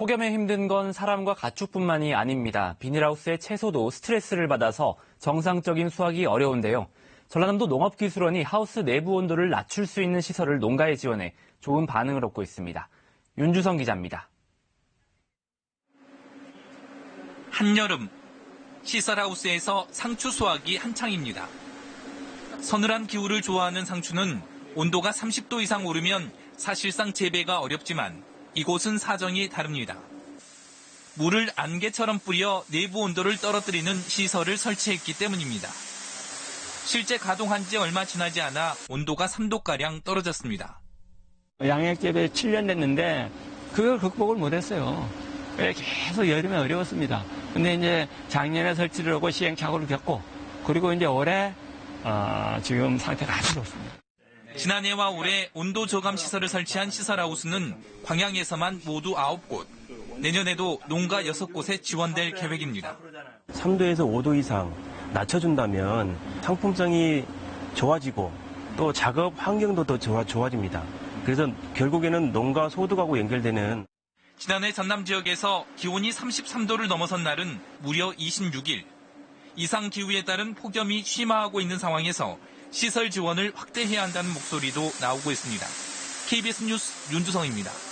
폭염에 힘든 건 사람과 가축뿐만이 아닙니다. 비닐하우스의 채소도 스트레스를 받아서 정상적인 수확이 어려운데요. 전라남도 농업기술원이 하우스 내부 온도를 낮출 수 있는 시설을 농가에 지원해 좋은 반응을 얻고 있습니다. 윤주성 기자입니다. 한여름 시설하우스에서 상추 수확이 한창입니다. 서늘한 기후를 좋아하는 상추는 온도가 30도 이상 오르면 사실상 재배가 어렵지만 이곳은 사정이 다릅니다. 물을 안개처럼 뿌려 내부 온도를 떨어뜨리는 시설을 설치했기 때문입니다. 실제 가동한 지 얼마 지나지 않아 온도가 3도가량 떨어졌습니다. 양액 재배 7년 됐는데 그걸 극복을 못했어요. 계속 여름에 어려웠습니다. 근데 이제 작년에 설치를 하고 시행착오를 겪고 그리고 이제 올해 어, 지금 상태가 아주 좋습니다. 지난해와 올해 온도 저감 시설을 설치한 시설하우스는 광양에서만 모두 9곳, 내년에도 농가 6곳에 지원될 계획입니다. 3도에서 5도 이상 낮춰준다면 상품성이 좋아지고 또 작업 환경도 더 좋아, 좋아집니다. 그래서 결국에는 농가 소득하고 연결되는 지난해 전남 지역에서 기온이 33도를 넘어선 날은 무려 26일. 이상 기후에 따른 폭염이 심화하고 있는 상황에서 시설 지원을 확대해야 한다는 목소리도 나오고 있습니다. KBS 뉴스 윤주성입니다.